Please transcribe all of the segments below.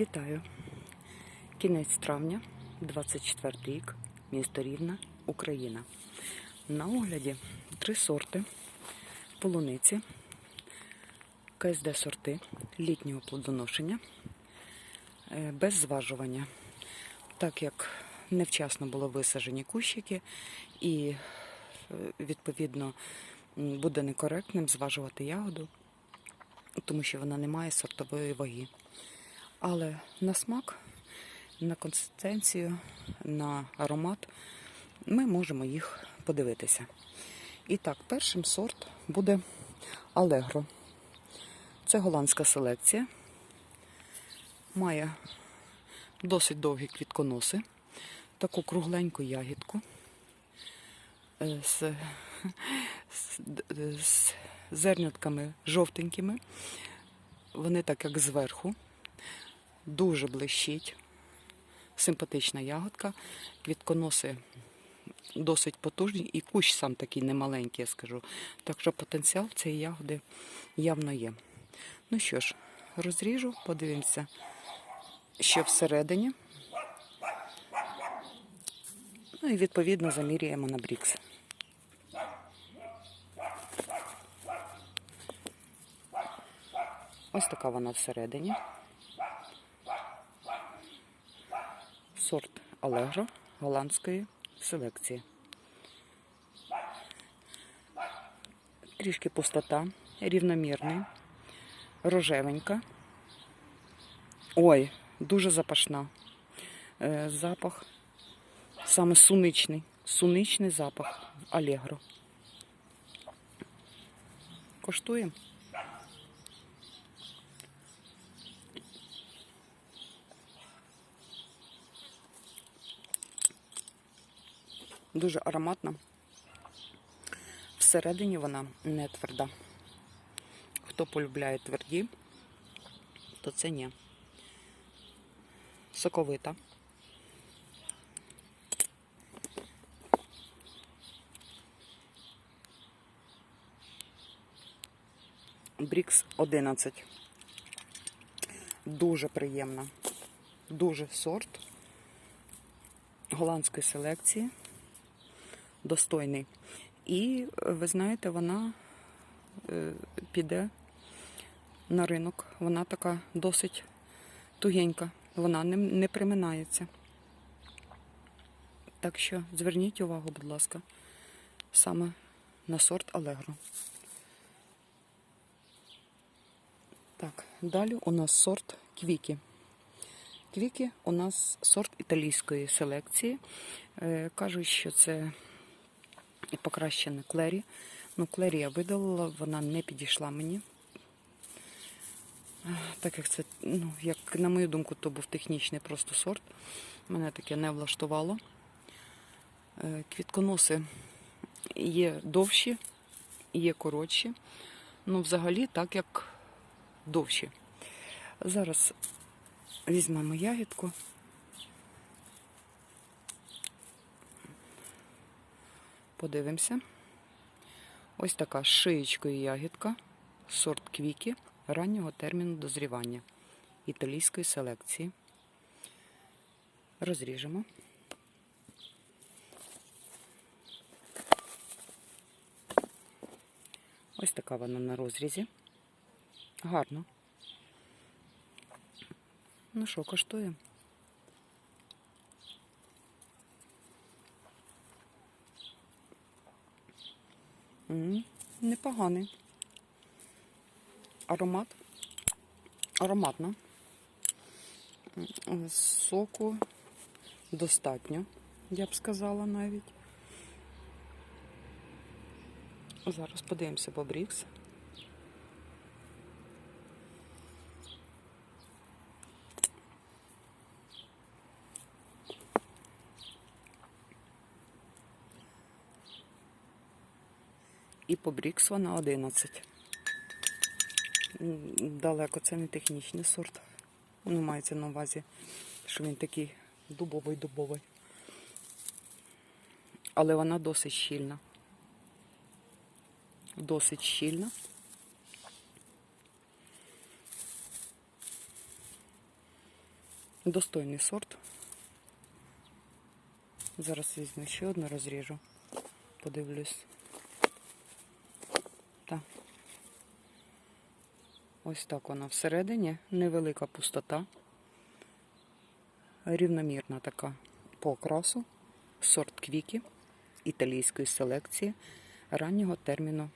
Вітаю! Кінець травня, 24 рік, місто Рівне, Україна. На огляді три сорти полуниці, КСД сорти літнього плодоношення е, без зважування. Так як невчасно було висаджені кущики і е, відповідно буде некоректним зважувати ягоду, тому що вона не має сортової ваги. Але на смак, на консистенцію, на аромат ми можемо їх подивитися. І так, першим сорт буде Allegro. Це голландська селекція. Має досить довгі квітконоси, таку кругленьку ягідку е, з, з, з зернятками жовтенькими. Вони так як зверху дуже блищить. Симпатична ягодка. Квітконоси досить потужні і кущ сам такий немаленький, я скажу. Так що потенціал цієї ягоди явно є. Ну що ж, розріжу, подивимося, що всередині. Ну і відповідно замірюємо на брікс. Ось така вона всередині. Allegro голландської селекції. Трішки пустота, рівномірний, рожевенька. Ой, дуже запашна. Е, запах саме суничний. Суничний запах Allegro. Коштуємо. Дуже ароматна. Всередині вона не тверда. Хто полюбляє тверді, то це ні. Соковита. Брікс 11. Дуже приємна. Дуже сорт голландської селекції достойний. І ви знаєте, вона е, піде на ринок. Вона така досить тугенька, вона не, не приминається. Так що зверніть увагу, будь ласка, саме на сорт Allegro. Так, далі у нас сорт Квікі. Квіки у нас сорт італійської селекції. Е, кажуть, що це і покращене клері. Ну, клері я видалила, вона не підійшла мені. Так як це, ну, як на мою думку, то був технічний просто сорт. Мене таке не влаштувало. Е, Квітконоси є довші, є коротші. Ну, взагалі, так як довші. Зараз візьмемо ягідку. Подивимося. Ось така шиєчкою ягідка, сорт квіки раннього терміну дозрівання італійської селекції. Розріжемо. Ось така вона на розрізі. Гарно. Ну що, коштує? Непоганий. Аромат. Ароматно. Соку достатньо, я б сказала навіть. Зараз подивимося по. І по Брікс вона 11. Далеко це не технічний сорт. Ну, мається на увазі, що він такий дубовий-дубовий. Але вона досить щільна. Досить щільна. Достойний сорт. Зараз візьму ще одну розріжу. Подивлюсь. Так. Ось так вона всередині. Невелика пустота. Рівномірна така по окрасу. Сорт квіки італійської селекції раннього терміну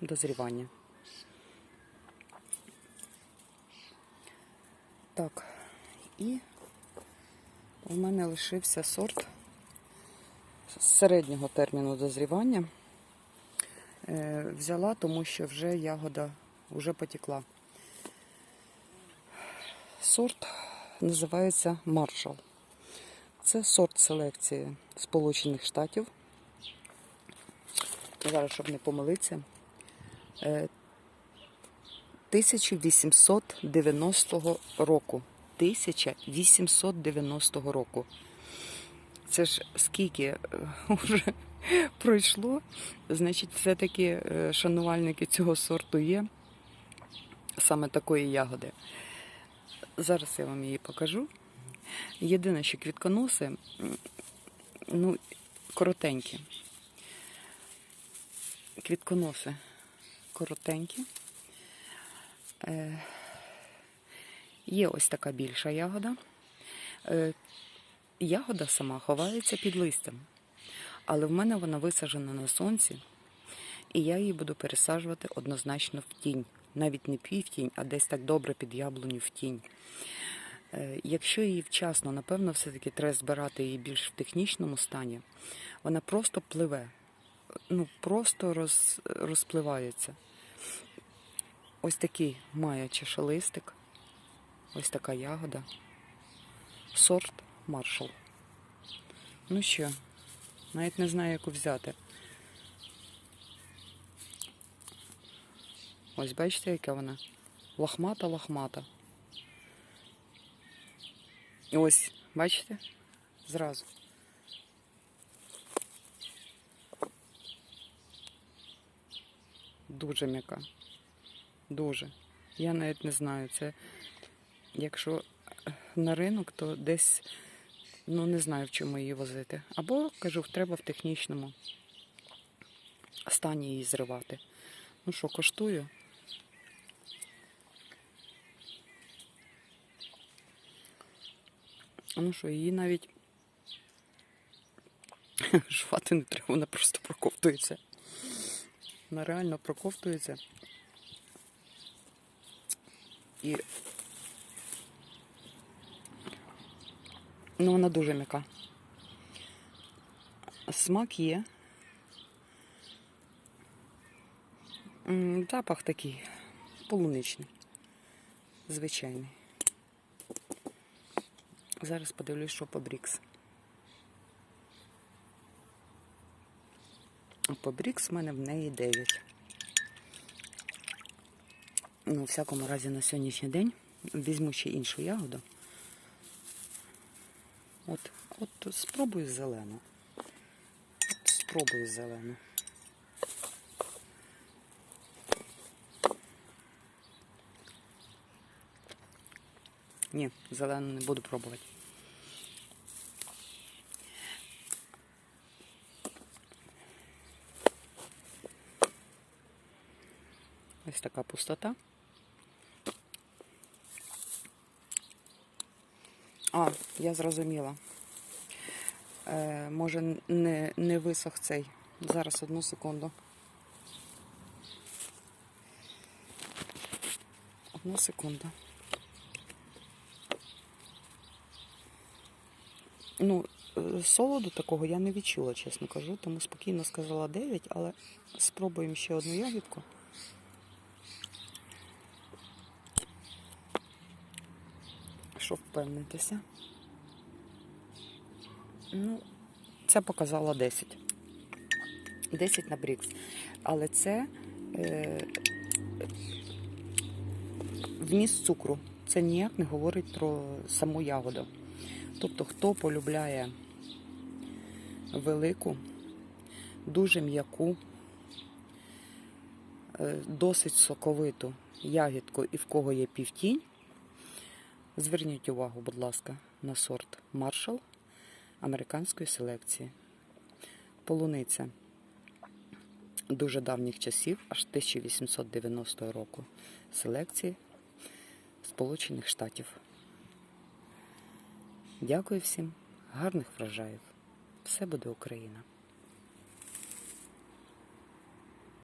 дозрівання. Так, і у мене лишився сорт середнього терміну дозрівання. Е, Взяла, тому що вже ягода вже потекла. Сорт називається Маршал. Це сорт селекції Сполучених Штатів. Зараз, щоб не помилитися. Е, 1890 року. 1890 року. Це ж скільки е, вже пройшло, значить, все-таки е, шанувальники цього сорту є, саме такої ягоди. Зараз я вам її покажу. Єдине, що квітконоси, ну, коротенькі. Квітконоси коротенькі. Е, Є ось така більша ягода. Е, Ягода сама ховається під листям, але в мене вона висаджена на сонці, і я її буду пересаджувати однозначно в тінь. Навіть не півтінь, а десь так добре під яблуню в тінь. Е, Якщо її вчасно, напевно, все-таки треба збирати її більш в технічному стані, вона просто пливе, ну просто роз, розпливається. Ось такий має чешелистик, ось така ягода. Сорт маршал. Ну що, навіть не знаю, яку взяти. Ось бачите, яка вона? Лохмата-лохмата. Ось, бачите? Зразу. Дуже м'яка. Дуже. Я навіть не знаю. Це якщо на ринок, то десь ну не знаю, в чому її возити. Або, кажу, треба в технічному стані її зривати. Ну що, коштую? Ну що, її навіть жувати не треба, вона просто проковтується. Вона реально проковтується. І ну, вона дуже м'яка. Смак є. Запах такий полуничний, звичайний. Зараз подивлюсь, що по Брікс. По Брікс в мене в неї 9. Ну, у всякому разі, на сьогоднішній день візьму ще іншу ягоду. От, от спробую зелену. От спробую зелену. Ні, зелену не буду пробувати. Ось така пустота. А, я зрозуміла. Е, може, не, не висох цей. Зараз одну секунду. Одну секунду. Ну, е, солоду такого я не відчула, чесно кажу, тому спокійно сказала 9, але спробуємо ще одну ягідку. Щоб впевнитися. Ну, це показала 10. 10 на Брікс. Але це е, вміст цукру. Це ніяк не говорить про саму ягоду. Тобто, хто полюбляє велику, дуже м'яку, е, досить соковиту ягідку і в кого є півтінь, Зверніть увагу, будь ласка, на сорт Маршал американської селекції. Полуниця дуже давніх часів, аж 1890 року селекції Сполучених Штатів. Дякую всім, гарних врожаїв. Все буде Україна!